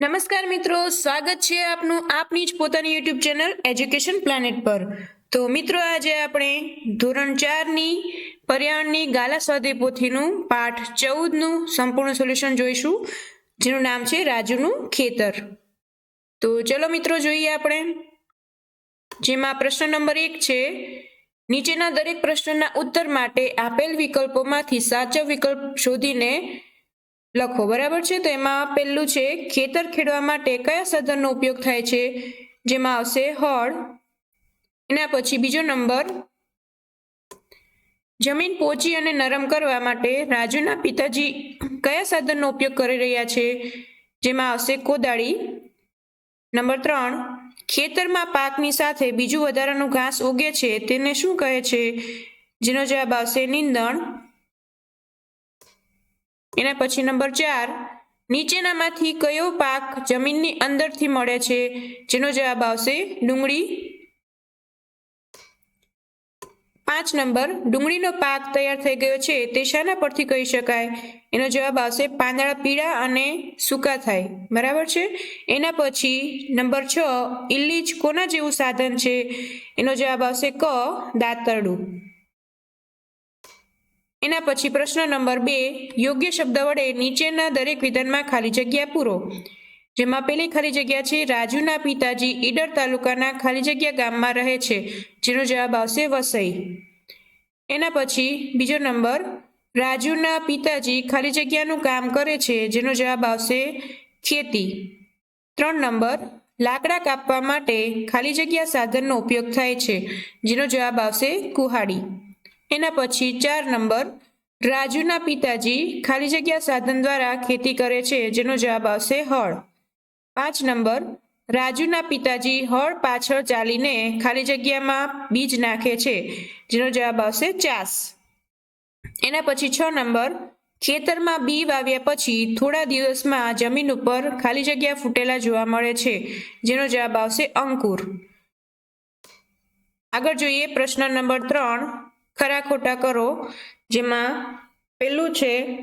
નમસ્કાર મિત્રો, સ્વાગત છે આપનું આપની જ પોતાની યુટ્યુબ ચેનલ એજ્યુકેશન પ્લાનેટ પર. તો મિત્રો, આજે આપણે ધોરણ ચારની પર્યાવરણની ગાલા સ્વાધ્યાય પોથીનું પાઠ ચૌદનું સંપૂર્ણ સોલ્યુશન જોઈશું, જેનું નામ છે રાજુનું ખેતર. તો ચલો મિત્રો, જોઈએ આપણે. જેમાં પ્રશ્ન નંબર એક છે, નીચેના દરેક પ્રશ્નના ઉત્તર માટે આપેલ વિકલ્પોમાંથી સાચો વિકલ્પ શોધીને લખો, બરાબર છે? તો એમાં પહેલું છે, ખેતર ખેડવા માટે કયા સાધનનો ઉપયોગ થાય છે? જેમાં આવશે હળ, એના પછી બીજો નંબર, જમીન પોચી અને નરમ કરવા માટે રાજુના પિતાજી કયા સાધનનો ઉપયોગ કરી રહ્યા છે? જેમાં આવશે કોદાળી. નંબર ત્રણ, ખેતરમાં પાકની સાથે બીજું વધારાનું ઘાસ ઉગે છે, તેને શું કહે છે? જેનો જવાબ આવશે નીંદણ. એના પછી નંબર ચાર, નીચેનામાંથી કયો પાક જમીનની અંદરથી મળે છે? જેનો જવાબ આવશે ડુંગળી. પાંચ નંબર, ડુંગળીનો પાક તૈયાર થઈ ગયો છે, તે શાના પરથી કહી શકાય? એનો જવાબ આવશે પાંદડા પીળા અને સૂકા થાય. બરાબર છે? એના પછી નંબર છ ઇલ્લીજ કોના જેવું સાધન છે? એનો જવાબ આવશે ક, દાતરડું. એના પછી પ્રશ્ન નંબર બે, યોગ્ય શબ્દ વડે નીચેના દરેક વિધાનમાં ખાલી જગ્યા પૂરો. જેમાં પેલી ખાલી જગ્યા છે, રાજુના પિતાજી ઈડર તાલુકાના ખાલી જગ્યા ગામમાં રહે છે. જેનો જવાબ આવશે વસઈ. એના પછી બીજો નંબર, રાજુના પિતાજી ખાલી જગ્યાનું કામ કરે છે, જેનો જવાબ આવશે ખેતી. ત્રણ નંબર, લાકડા કાપવા માટે ખાલી જગ્યા સાધનનો ઉપયોગ થાય છે, જેનો જવાબ આવશે કુહાડી. એના પછી ચાર નંબર, રાજુના પિતાજી ખાલી જગ્યા સાધન દ્વારા ખેતી કરે છે, જેનો જવાબ આવશે હળ. પાંચ નંબર, રાજુના પિતાજી હળ પાછળ ચાલીને ખાલી જગ્યામાં બીજ નાખે છે, જેનો જવાબ આવશે ચાસ. એના પછી છ નંબર, ખેતરમાં બી વાવ્યા પછી થોડા દિવસમાં જમીન ઉપર ખાલી જગ્યા ફૂટેલા જોવા મળે છે, જેનો જવાબ આવશે અંકુર. આગળ જોઈએ પ્રશ્ન નંબર ત્રણ ખરા ખોટા કરો, જેમાં પેલું છે,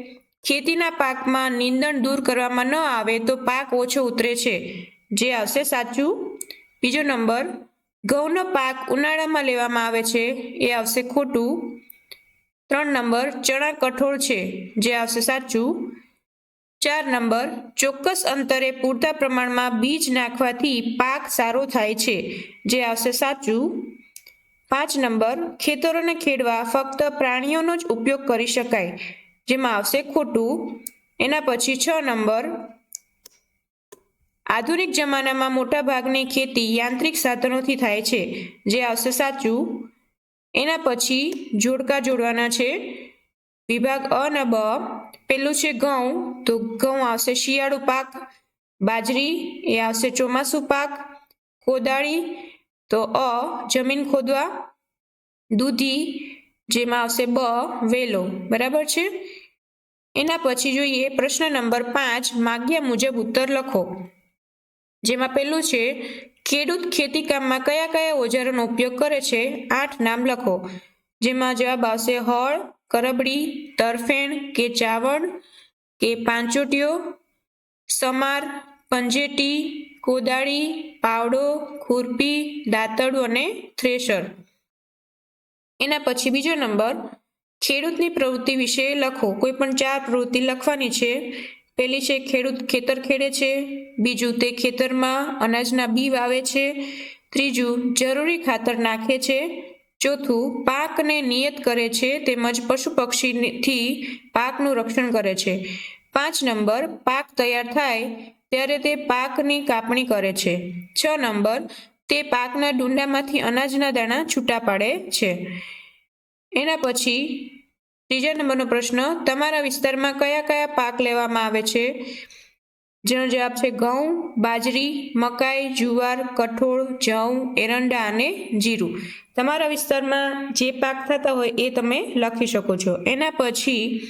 ખેતીના પાકમાં નીંદણ દૂર કરવામાં ન આવે તો પાક ઓછો ઉતરે છે. જે આવશે સાચું. બીજો નંબર, ઘઉંનો પાક ઉનાળામાં લેવામાં આવે છે, એ આવશે ખોટું. ત્રણ નંબર, ચણા કઠોળ છે, જે આવશે સાચું. ચાર નંબર, ચોક્કસ અંતરે પૂરતા પ્રમાણમાં બીજ નાખવાથી પાક સારો થાય છે, જે આવશે સાચું. પાંચ નંબર, ખેતરોને ખેડવા ફક્ત પ્રાણીઓનો જ ઉપયોગ કરી શકાય, જેમાં આવશે ખોટું. એના પછી છ નંબર, આધુનિક જમાનામાં મોટા ભાગની ખેતી યાંત્રિક સાધનોથી થાય છે, જે આવશે સાચું. એના પછી જોડકા જોડવાના છે. વિભાગ અ અને બ, પેલું છે ઘઉં, તો ઘઉં આવશે શિયાળુ પાક, બાજરી, એ આવશે ચોમાસું પાક, કોદાળી તો અ જમીન ખોદવા, દૂધી, જેમાં આવશે બ, વેલો. બરાબર છે? એના પછી જોઈએ પ્રશ્ન નંબર પાંચ, માગ્યા મુજબ ઉત્તર લખો. જેમાં પેલું છે, ખેડૂત ખેતીકામમાં કયા કયા ઓજારોનો ઉપયોગ કરે છે? આઠ નામ લખો. જેમાં જવાબ આવશે હળ, કરબડી, તરફેણ કે ચાવણ કે પાંચોટીઓ સમાર, પંજેટી કોદાળી, પાવડો, ખુરપી દાંતરડું અને થ્રેશર. એના પછી બીજો નંબર, ખેડૂતની પ્રવૃત્તિ વિશે લખો. કોઈ પણ ચાર પ્રવૃત્તિ લખવાની છે. પહેલી છે, ખેડૂત ખેતર ખેડે છે. બીજું, તે ખેતરમાં અનાજના બી વાવે છે. ત્રીજું, જરૂરી ખાતર નાખે છે. ચોથું, પાકને નિયત કરે છે તેમજ પશુ પક્ષીથી પાકનું રક્ષણ કરે છે. પાંચ નંબર, પાક તૈયાર થાય ત્યારે તે પાકની કાપણી કરે છે. છ નંબર, તે પાકના ડુંડામાંથી અનાજના દાણા છૂટા પાડે છે. એના પછી ત્રીજા નંબરનો પ્રશ્ન, તમારા વિસ્તારમાં કયા કયા પાક લેવામાં આવે છે? જેનો જવાબ છે ઘઉં, બાજરી, મકાઈ, જુવાર, કઠોળ જવ એરંડા અને જીરું. તમારા વિસ્તારમાં જે પાક થતા હોય એ તમે લખી શકો છો. એના પછી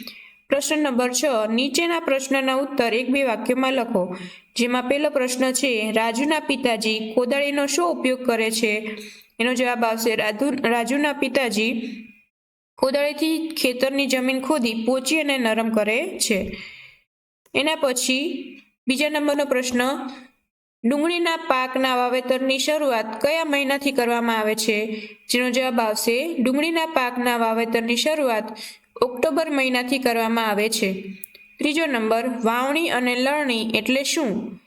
પ્રશ્ન નંબર છ, નીચેના પ્રશ્નના ઉત્તર એક બે વાક્યમાં લખો. જેમાં પહેલો પ્રશ્ન છે, રાજુના પિતાજી કોદાળીનો શું ઉપયોગ કરે છે? એનો જવાબ આવશે, રાજુ, રાજુના પિતાજી કોદાળીથી ખેતરની જમીન ખોદી, પોચી અને નરમ કરે છે. એના પછી બીજા નંબરનો પ્રશ્ન, ડુંગળીના પાકના વાવેતરની શરૂઆત કયા મહિનાથી કરવામાં આવે છે? જેનો જવાબ આવશે, ડુંગળીના પાકના વાવેતરની શરૂઆત ઓક્ટોબર મહિનાથી કરવામાં આવે છે. ત્રીજો નંબર, વાવણી અને લણણી એટલે શું?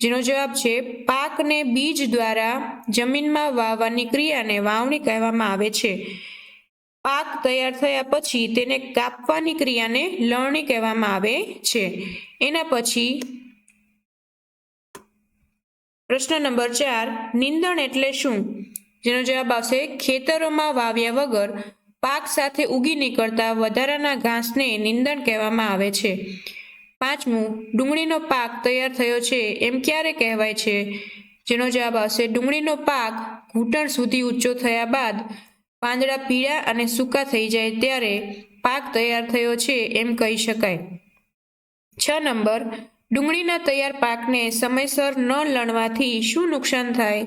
જેનો જવાબ છે, પાકને બીજ દ્વારા જમીનમાં વાવવાની ક્રિયાને વાવણી કહેવામાં આવે છે. પાક તૈયાર થયા પછી તેને કાપવાની ક્રિયાને લણણી કહેવામાં આવે છે. એના પછી પ્રશ્ન નંબર ચાર, નિંદણ એટલે શું? જેનો જવાબ આવશે, ખેતરોમાં વાવ્યા વગર પાક સાથે ઉગી નીકળતા વધારાના ઘાસને નિંદણ કહેવામાં આવે છે. પાંચમું, ડુંગળીનો પાક તૈયાર થયો છે એમ ક્યારે કહેવાય છે? જેનો જવાબ આવશે, ડુંગળીનો પાક ઘૂંટણ સુધી ઊંચો થયા બાદ પાંદડા પીળા અને સૂકા થઈ જાય ત્યારે પાક તૈયાર થયો છે એમ કહી શકાય. છ નંબર, ડુંગળીના તૈયાર પાકને સમયસર ન લણવાથી શું નુકસાન થાય?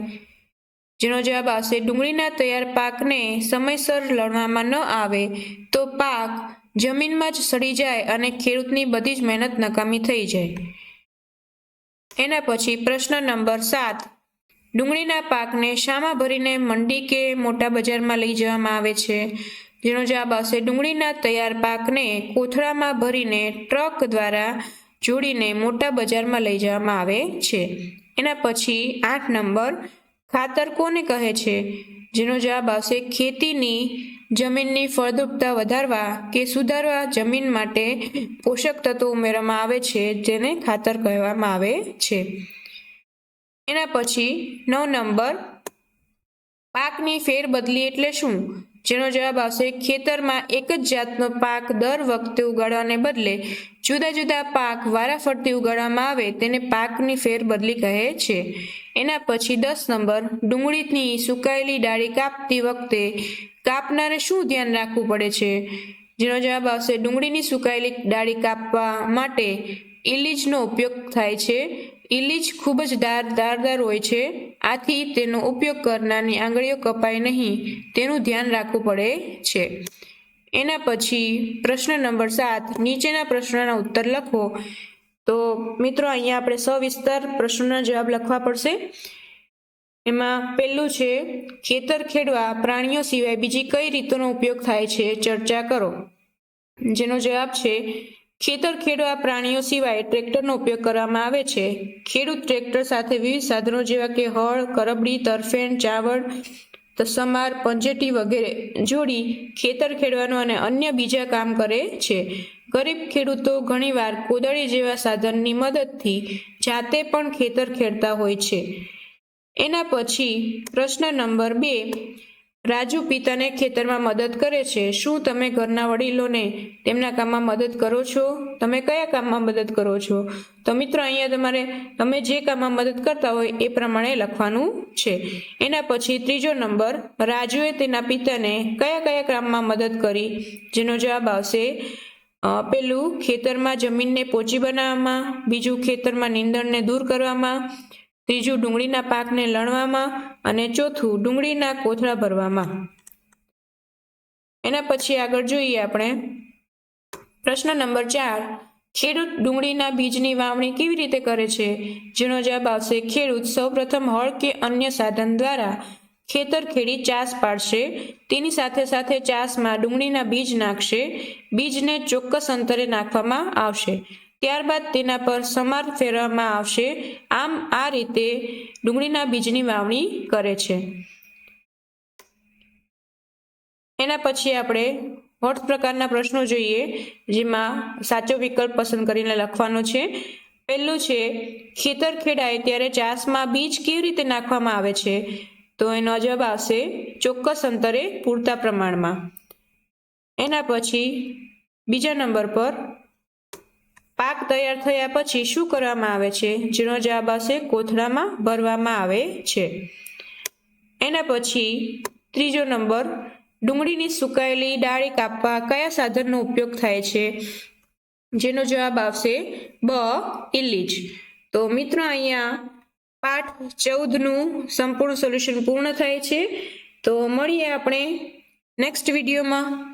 જેનો જવાબ આવશે, ડુંગળીના તૈયાર પાકને સમયસર લણવામાં ન આવે તો પાક જમીનમાં જ સડી જાય અને ખેડૂતની બધી જ મહેનત નકામી થઈ જાય. એના પછી પ્રશ્ન નંબર સાત. ડુંગળીના પાકને શામાં ભરીને મંડી કે મોટા બજારમાં લઈ જવામાં આવે છે? જેનો જવાબ આવશે, ડુંગળીના તૈયાર પાકને કોથળામાં ભરીને ટ્રક દ્વારા જોડીને મોટા બજારમાં લઈ જવામાં આવે છે. એના પછી આઠ નંબર. ખાતર કોને કહે છે? જેનો જવાબ આવશે, ખેતીની જમીનની ફળદ્રુપતા વધારવા કે સુધારવા જમીન માટે પોષક તત્વો ઉમેરવામાં આવે છે, જેને ખાતર કહેવામાં આવે છે. એના પછી, નવ નંબર. પાકની ફેરબદલી એટલે શું? જેનો જવાબ આવશે, ખેતરમાં એક જ જાતનો પાક દર વખતે ઉગાડવાને બદલે જુદા જુદા પાક વારાફરતી ઉગાડવામાં આવે તેને પાકની ફેરબદલી કહે છે. એના પછી દસ નંબર, ડુંગળીની સુકાયેલી ડાળી કાપતી વખતે કાપનારે શું ધ્યાન રાખવું પડે છે? જેનો જવાબ આવશે, ડુંગળીની સુકાયેલી ડાળી કાપવા માટે ઇલીજનો ઉપયોગ થાય છે. ઇલીજ ખૂબ જ ધાર ધારદાર હોય છે. આથી તેનો ઉપયોગ કરનારની આંગળીઓ કપાય નહીં, તેનું ધ્યાન રાખવું પડે છે. એના પછી પ્રશ્ન નંબર સાત, નીચેના પ્રશ્નના ઉત્તર લખો. તો મિત્રો, અહીંયા આપણે સવિસ્તાર પ્રશ્નોના જવાબ લખવા પડશે. એમાં પહેલું છે ખેતર ખેડવા પ્રાણીઓ સિવાય બીજી કઈ રીતોનો ઉપયોગ થાય છે, ચર્ચા કરો. જેનો જવાબ છે, ખેતર ખેડવા પ્રાણીઓ સિવાય ટ્રેક્ટરનો ઉપયોગ કરવામાં આવે છે. ખેડૂત ટ્રેક્ટર સાથે વિવિધ સાધનો જેવા કે હળ, કરબડી, તરફેણ, ચાવડ તસમાર પંજેટી વગેરે જોડી ખેતર ખેડવાનું અને અન્ય બીજા કામ કરે છે. ગરીબ ખેડૂતો ઘણીવાર કોદાળી જેવા સાધનની મદદથી જાતે પણ ખેતર ખેડતા હોય છે. એના પછી પ્રશ્ન નંબર બે રાજુ પિતાને ખેતરમાં મદદ કરે છે. શું તમે ઘરના વડીલોને તેમના કામમાં મદદ કરો છો? તમે કયા કામમાં મદદ કરો છો? તો મિત્રો, અહીંયા તમારે, તમે જે કામમાં મદદ કરતા હોય એ પ્રમાણે લખવાનું છે. એના પછી ત્રીજો નંબર, રાજુએ તેના પિતાને કયા કયા કામમાં મદદ કરી? જેનો જવાબ આવશે પેલું ખેતરમાં જમીનને પોચી બનાવવામાં, બીજું ખેતરમાં નીંદણને દૂર કરવામાં ત્રીજું, ડુંગળીના પાકને લણવામાં અને ચોથું, ડુંગળીના કોથળા ભરવામાં. એના પછી આગળ જોઈએ આપણે. પ્રશ્ન નંબર ચાર, ખેડૂત ડુંગળીના બીજની વાવણી કેવી રીતે કરે છે? જેનો જવાબ આવશે, ખેડૂત સૌપ્રથમ હળ કે અન્ય સાધન દ્વારા ખેતર ખેડી ચાસ પાડશે. તેની સાથે સાથે ચાસમાં ડુંગળીના બીજ નાખશે. બીજને ચોક્કસ અંતરે નાખવામાં આવશે. ત્યારબાદ તેના પર સમાર ફેરવવામાં આવશે. આમ આ રીતે ડુંગળીના બીજની વાવણી કરે છે. એના પછી આપણે હોટ પ્રકારના પ્રશ્નો જોઈએ, જેમાં સાચો વિકલ્પ પસંદ કરીને લખવાનો છે. પહેલું છે, ખેતર ખેડાય ત્યારે ચાસમાં બીજ કેવી રીતે નાખવામાં આવે છે? તો એનો જવાબ આવશે, ચોક્કસ અંતરે પૂરતા પ્રમાણમાં. એના પછી બીજા નંબર પર પાક તૈયાર થયા પછી શું કરવામાં આવે છે? જેનો જવાબ આવશે કોથળામાં ભરવામાં આવે છે. એના પછી ત્રીજો નંબર, ડુંગળીની સુકાયેલી ડાળી કાપવા કયા સાધનનો ઉપયોગ થાય છે? જેનો જવાબ આવશે બ ઇલીજ તો મિત્રો, અહીંયા પાઠ ચૌદનું સંપૂર્ણ સોલ્યુશન પૂર્ણ થાય છે. તો મળીએ આપણે નેક્સ્ટ વિડીયોમાં.